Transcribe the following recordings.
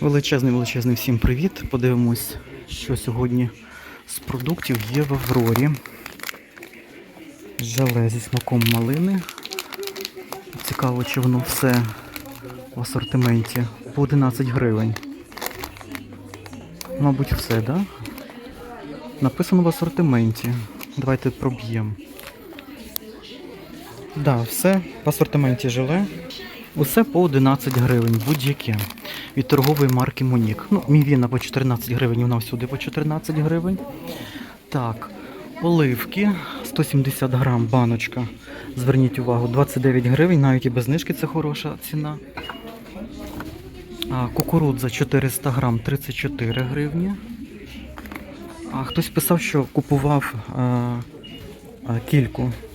Величезний величезний всім привіт. Подивимось, що сьогодні з продуктів є в Аврорі. Желе зі смаком малини. Цікаво, чи воно все в асортименті. По 11 гривень. Мабуть, все, так? Да? Написано в асортименті. Давайте проб'ємо. Да, все в асортименті желе. Усе по 11 гривень, будь-яке. Від торгової марки Монік. Ну, мівіна по 14 гривень, вона всюди по 14 гривень. Так, оливки 170 грам, баночка. Зверніть увагу, 29 гривень, навіть і без знижки це хороша ціна. Кукурудза 400 грам 34 гривні. А хтось писав, що купував а, а, кільку в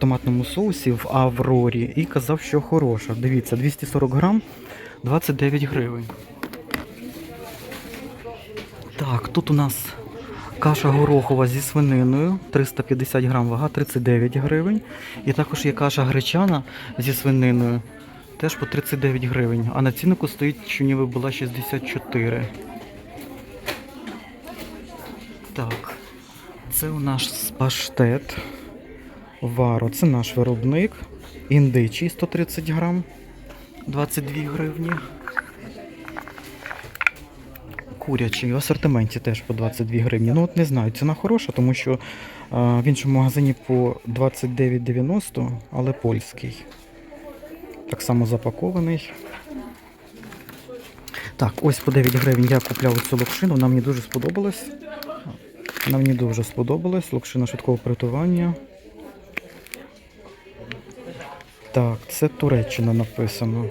томатному соусі в Аврорі і казав, що хороша. Дивіться, 240 грам 29 гривень. Так, тут у нас каша горохова зі свининою, 350 грам вага, 39 гривень. І також є каша гречана зі свининою, теж по 39 гривень. А на ціннику стоїть, що ніби була 64. Так, це у нас паштет. Варо, це наш виробник. Індичий 130 грам, 22 гривні. Курячий в асортименті теж по 22 гривні. Ну от не знаю, ціна хороша, тому що а, в іншому магазині по 29,90, але польський. Так само запакований. Так, ось по 9 гривень я купляв цю локшину, вона мені дуже сподобалась. Вона мені дуже сподобалась. Локшина швидкого приготування. Так, це Туреччина написано.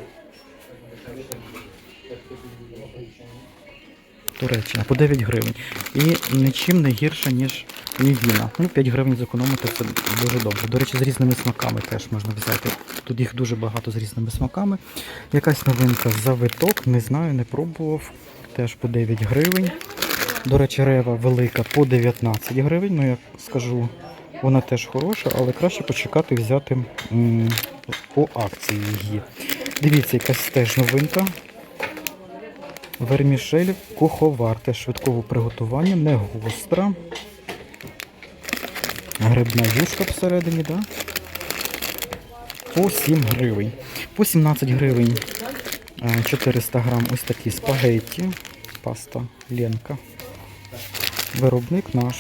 Туреччина по 9 гривень. І нічим не гірше, ніж мівіна. Ну, 5 гривень зекономити це дуже добре. До речі, з різними смаками теж можна взяти. Тут їх дуже багато з різними смаками. Якась новинка завиток, не знаю, не пробував. Теж по 9 гривень. До речі, рева велика по 19 гривень. Ну, я скажу, вона теж хороша, але краще почекати взяти по акції її. Дивіться, якась теж новинка. Вермішель куховар, теж швидкого приготування, не гостра. Грибна юшка всередині, да? По 7 гривень. По 17 гривень е, 400 грам ось такі спагетті. Паста Ленка. Виробник наш.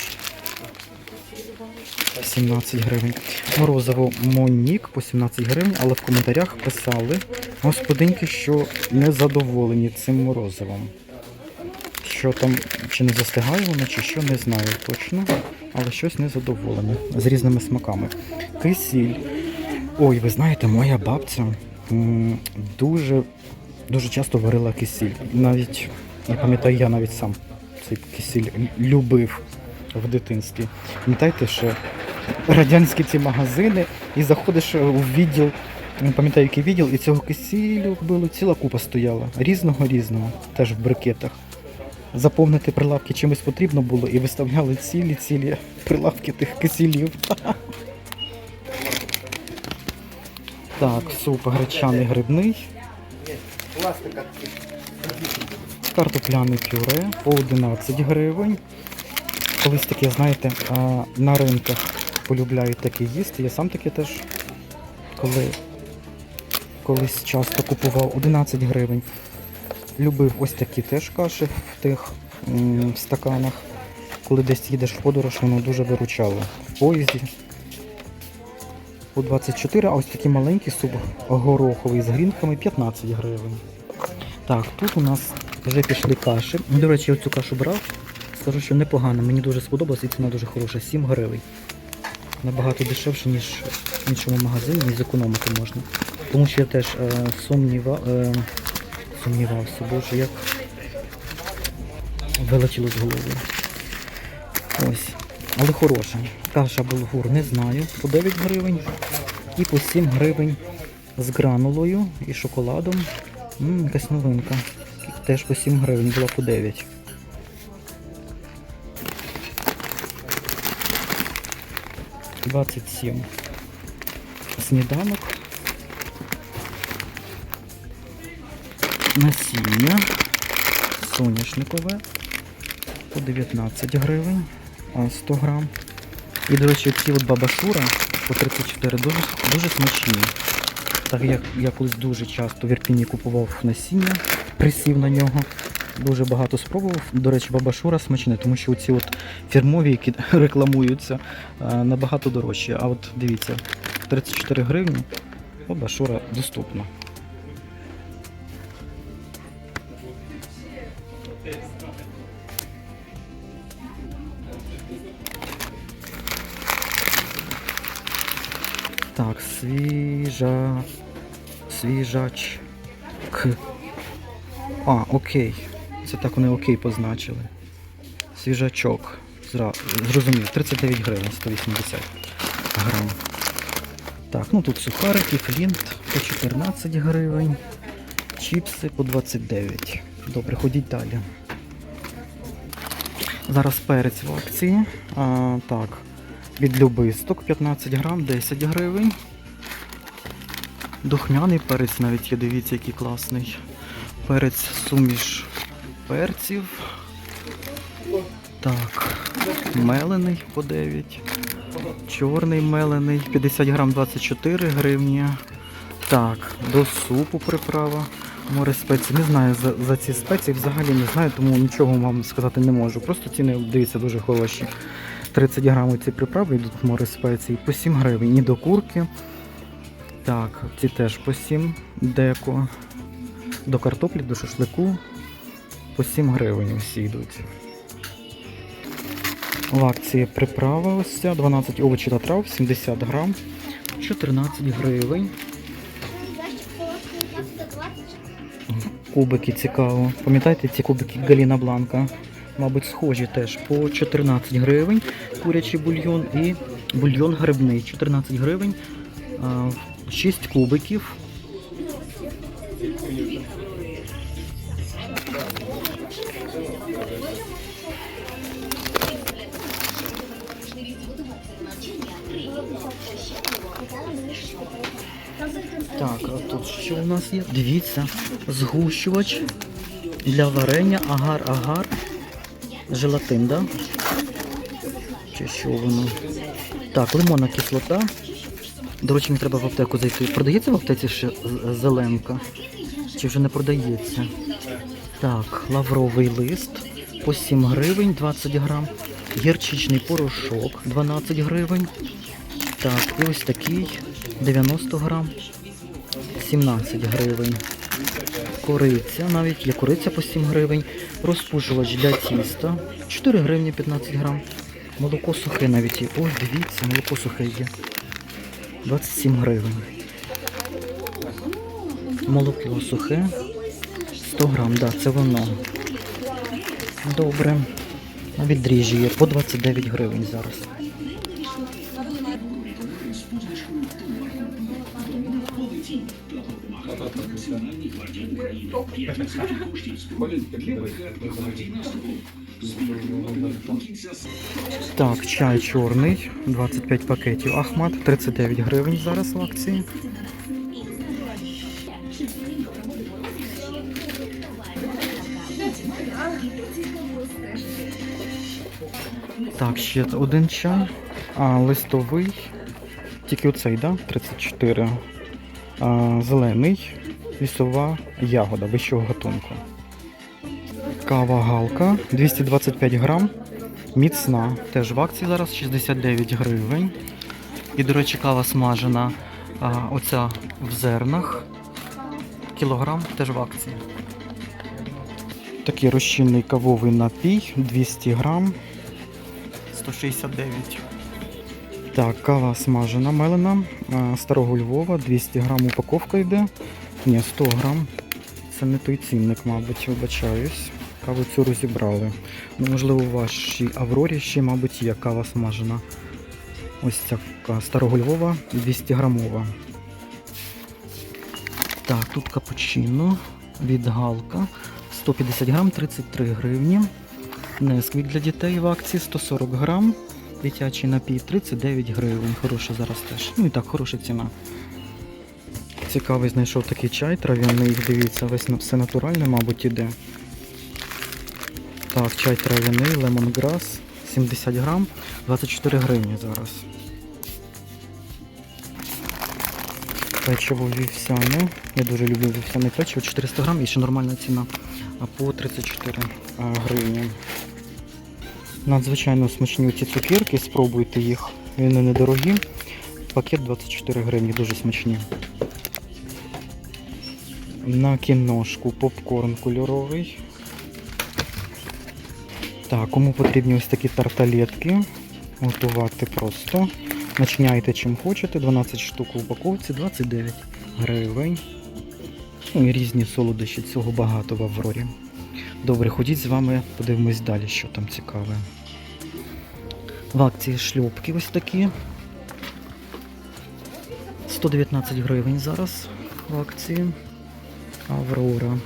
17 гривень. Морозиво Монік по 17 гривень, але в коментарях писали господинки, що не задоволені цим морозивом. Що там, чи не застигає воно, чи що, не знаю точно. Але щось не задоволені. З різними смаками. Кисіль. Ой, ви знаєте, моя бабця дуже, дуже часто варила кисіль. Навіть, я пам'ятаю, я навіть сам цей кисіль любив в дитинстві. Пам'ятаєте, що радянські ці магазини, і заходиш у відділ, не пам'ятаю, який відділ, і цього кисілю було ціла купа стояла. Різного різного, теж в брикетах. Заповнити прилавки чимось потрібно було і виставляли цілі-цілі прилавки тих кисілів. Так, суп гречаний грибний. Картопляне пюре по 11 гривень. Колись таке, знаєте, на ринках полюбляють таке їсти. Я сам таке теж коли колись часто купував 11 гривень. Любив ось такі теж каші в тих м, стаканах. Коли десь їдеш в подорож, воно дуже виручало. В поїзді по 24, а ось такий маленький суп гороховий з грінками 15 гривень. Так, тут у нас вже пішли каші. До речі, я цю кашу брав. Скажу, що непогано, мені дуже сподобалось і ціна дуже хороша, 7 гривень. Набагато дешевше, ніж в іншому магазині, і зекономити можна. Тому що я теж е, сумніва, е, сумнівався, боже, як вилетіло з голови. Ось. Але хороша. Каша булгур не знаю. По 9 гривень і по 7 гривень з гранулою і шоколадом. М, якась новинка. Теж по 7 гривень, була по 9. Двадцять сім. Сніданок. Насіння. соняшникове по 19 гривень 100 грам. І, до речі, ці от бабашура по 34 дуже, дуже смачні. Так як я колись дуже часто в Ірпіні купував насіння, присів на нього. Дуже багато спробував. До речі, бабашура смачне, тому що ці от фірмові, які рекламуються, набагато дорожчі. А от дивіться, 34 гривні бабашура доступна. Так, свіжа. Свіжач. К. А, окей. Це так вони окей позначили. Свіжачок. Зрозумів, 39 гривень, 180 грам. Так, ну тут сухарики, флінт по 14 гривень. Чіпси по 29. Добре, ходіть далі. Зараз перець в акції. А, так, від любисток 15 грам, 10 гривень. Духмяний перець навіть є, дивіться, який класний. Перець суміш перців. Так, мелений по 9. Чорний мелений, 50 грам 24 гривні. Так, до супу приправа. Море спецій. Не знаю за, за ці спеції, взагалі не знаю, тому нічого вам сказати не можу. Просто ціни, дивіться, дуже хороші. 30 грамів ці приправи йдуть море спецій по 7 гривень. І до курки. Так, ці теж по 7 деко. До картоплі, до шашлику по 7 гривень усі йдуть. В акції приправа ось ця, 12 овочів та трав, 70 грам, 14 гривень. Кубики цікаво. Пам'ятаєте ці кубики Галіна Бланка? Мабуть, схожі теж по 14 гривень. Курячий бульйон і бульйон грибний. 14 гривень. 6 кубиків. Так, а тут що у нас є? Дивіться, згущувач для варення, агар-агар. Желатин, да? Чи що воно? Так, лимонна кислота. До речі, мені треба в аптеку зайти. Продається в аптеці ще зеленка? Чи вже не продається? Так, лавровий лист по 7 гривень 20 грам. Гірчичний порошок 12 гривень. Так, і ось такий 90 грам. 17 гривень. Кориця, навіть є кориця по 7 гривень. Розпушувач для тіста 4 гривні 15 грам. Молоко сухе навіть є. Ой, дивіться, молоко сухе є. 27 гривень. Молоко сухе. 100 грам, да, це воно. Добре. Навіть дріжджі є по 29 гривень зараз. Так, чай чорний, 25 пакетів. Ахмат, 39 гривень зараз в акції. Так, ще один чай. А, листовий. Тільки оцей, да? 34. А, зелений. Лісова ягода вищого гатунку. Кава галка 225 грам. Міцна. Теж в акції зараз 69 гривень. І, до речі, кава смажена. А, оця в зернах. Кілограм теж в акції. Такий розчинний кавовий напій 200 грам. 169. Так, кава смажена мелена. Старого Львова, 200 грам упаковка йде. Ні, 100 грам. Це не той цінник, мабуть, вибачаюсь. Каву цю розібрали. Ну, можливо, у вашій Аврорі ще, мабуть, є кава смажена. Ось ця старого Львова 200 грамова. Так, тут капучино від Галка. 150 грам, 33 гривні. Несквік для дітей в акції 140 грам. Дитячий напій 39 гривень. Хороша зараз теж. Ну і так, хороша ціна. Цікавий знайшов такий чай трав'яний. Дивіться, весь все натуральне, мабуть, іде. Так, чай трав'яний, лемонграс, 70 грам, 24 гривні зараз. Печиво вівсяне. Я дуже люблю вівсяне печиво, 400 грам і ще нормальна ціна а по 34 гривні. Надзвичайно смачні ці цукерки, спробуйте їх. Вони недорогі. Пакет 24 гривні, дуже смачні. На кіношку попкорн кольоровий. Так, кому потрібні ось такі тарталетки, готувати просто. Начиняйте чим хочете, 12 штук в упаковці, 29 гривень. Ну і різні солодощі, цього багато в Аврорі. Добре, ходіть з вами, подивимось далі, що там цікаве. В акції шльопки ось такі. 119 гривень зараз в акції. Аврора.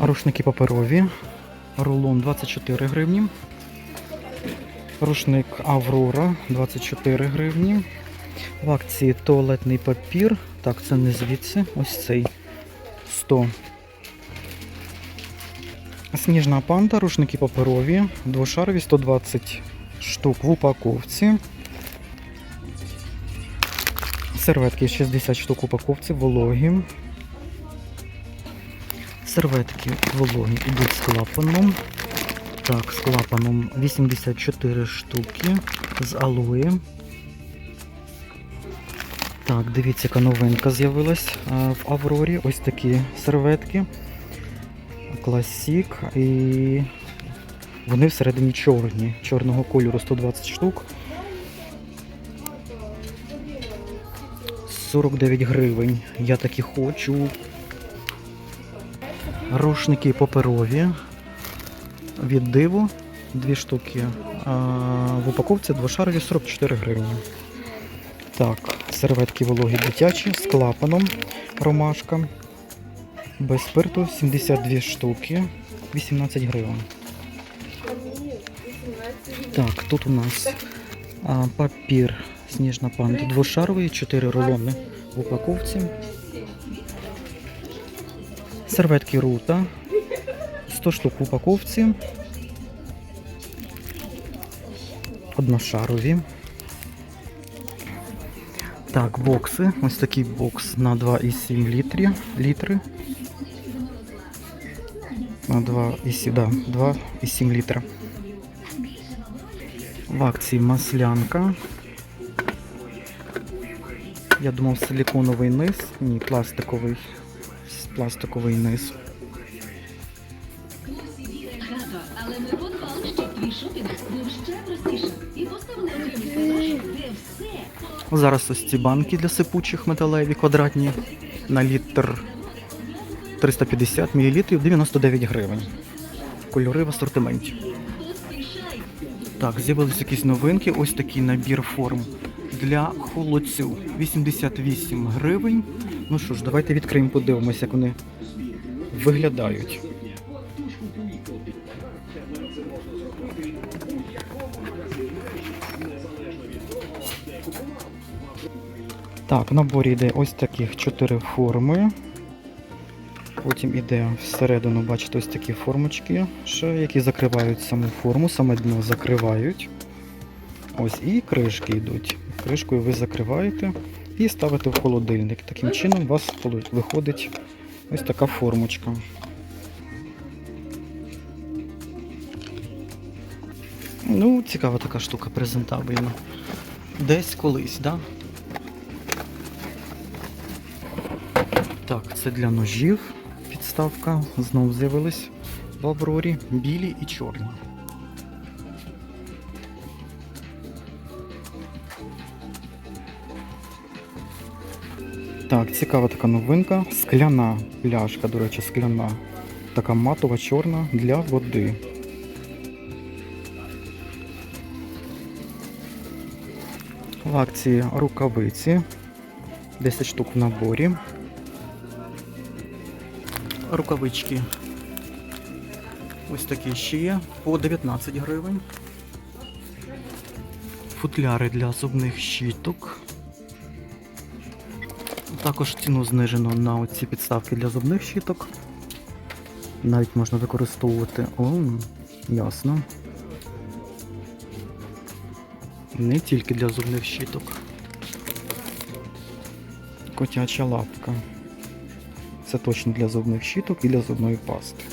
Рушники паперові. Рулон 24 гривні. Рушник Аврора 24 гривні. В акції туалетний папір. Так, це не звідси. Ось цей 100. Сніжна панда, рушники паперові, двошарові 120 штук в упаковці. Серветки 60 штук упаковці, вологі. Серветки вологі йдуть з клапаном. Так, з клапаном 84 штуки з алоє. Так, дивіться, яка новинка з'явилась в Аврорі. Ось такі серветки. Класік. І вони всередині чорні. Чорного кольору 120 штук. 49 гривень. Я такі хочу. Рушники паперові. Від диву. Дві штуки. А в упаковці двошарові 44 гривні. Так, серветки вологі дитячі з клапаном ромашка. Без спирту 72 штуки, 18 гривень. Так, тут у нас а, папір сніжна панда двошаровий, 4 рулони в упаковці. Серветки рута 100 штук в упаковці. Одношарові. Так, бокси. Ось такий бокс на 2,7 літрі, літри. На 2,7, да, 2,7 літра. В акції маслянка. Я думав силіконовий низ. Ні, пластиковий. Пластиковий низ. Зараз ось ці банки для сипучих металеві квадратні на літр 350 мл 99 гривень. Кольори в асортименті. Так, з'явились якісь новинки. Ось такий набір форм для холодцю. 88 гривень. Ну що ж, давайте відкриємо, подивимося, як вони виглядають. Так, в наборі йде ось таких 4 форми. Потім іде всередину, бачите, ось такі формочки, ще, які закривають саму форму, саме дно закривають. Ось і кришки йдуть. Кришкою ви закриваєте і ставите в холодильник. Таким чином у вас виходить ось така формочка. Ну, цікава така штука презентабельна. Десь колись, так? Да? Так, це для ножів підставка. Знову з'явились в Аврорі. Білі і чорні. Так, цікава така новинка. Скляна пляшка, до речі, скляна. Така матова чорна для води. В акції рукавиці. 10 штук в наборі. Рукавички. Ось такі ще є по 19 гривень. Футляри для зубних щіток. Також ціну знижено на оці підставки для зубних щіток. Навіть можна використовувати. О, ясно. Не тільки для зубних щіток. Котяча лапка. Це точно для зубних щіток і для зубної пасти.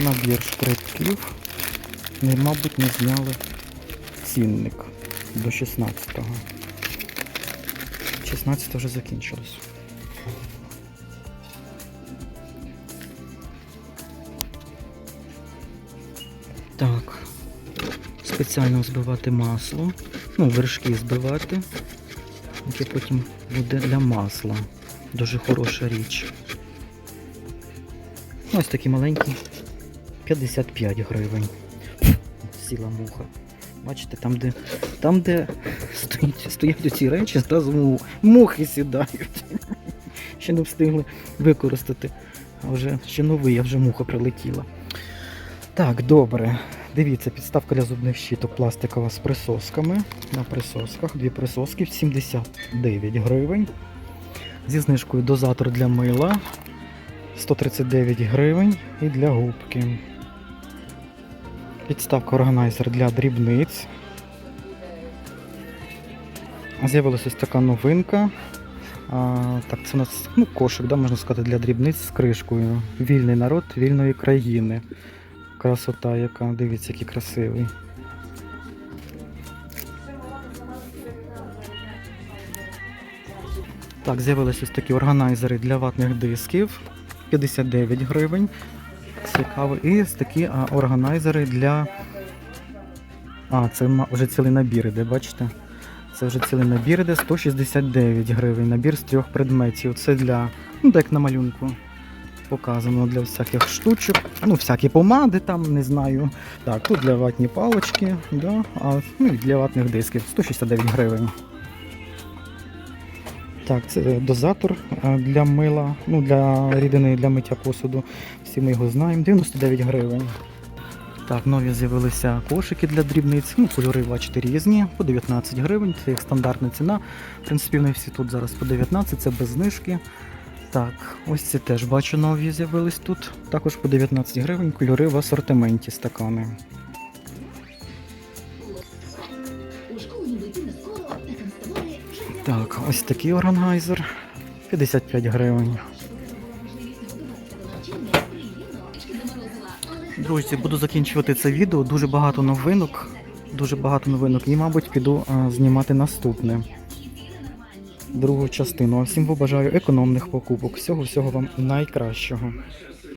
Набір шкребків. Ми, мабуть, не зняли цінник до 16-го. 16 вже закінчилось. Так. Спеціально збивати масло. Ну, вершки збивати. Яке потім буде для масла. Дуже хороша річ. Ось такі маленькі. 55 гривень. Сіла муха. Бачите, там, де, там, де стоять, стоять оці речі, зразу мухи сідають. Ще не встигли використати. А вже ще новий, а вже муха прилетіла. Так, добре. Дивіться, підставка для зубних щіток пластикова з присосками. На присосках. Дві присоски 79 гривень. Зі знижкою дозатор для мила 139 гривень і для губки. Підставка органайзер для дрібниць. З'явилася така новинка. А, так, це у нас ну, кошик, да, можна сказати, для дрібниць з кришкою. Вільний народ вільної країни. Красота, яка, дивіться, який красивий. Так, з'явилися ось такі органайзери для ватних дисків. 59 гривень. Цікаво. І такі а, органайзери для. А, це вже цілий набір іде, бачите? Це вже цілий набір іде 169 гривень. Набір з трьох предметів. Це для, ну так як на малюнку показано для всяких штучок. Ну, всякі помади там, не знаю. Так, тут для ватні палочки, да, а ну, і для ватних дисків 169 гривень. Так, це дозатор е, для мила, ну для рідини для миття посуду. Всі ми його знаємо. 99 гривень. Так, нові з'явилися кошики для дрібниць. Ну, кольори бачите різні, по 19 гривень. Це як стандартна ціна. В принципі, вони всі тут зараз по 19, це без знижки. Так, ось ці теж бачу нові з'явились тут. Також по 19 гривень кольори в асортименті стакани. Так, ось такий органайзер. 55 гривень. Друзі, буду закінчувати це відео. Дуже багато новинок. Дуже багато новинок. І, мабуть, піду а, знімати наступне. Другу частину. А всім побажаю економних покупок. Всього всього вам найкращого.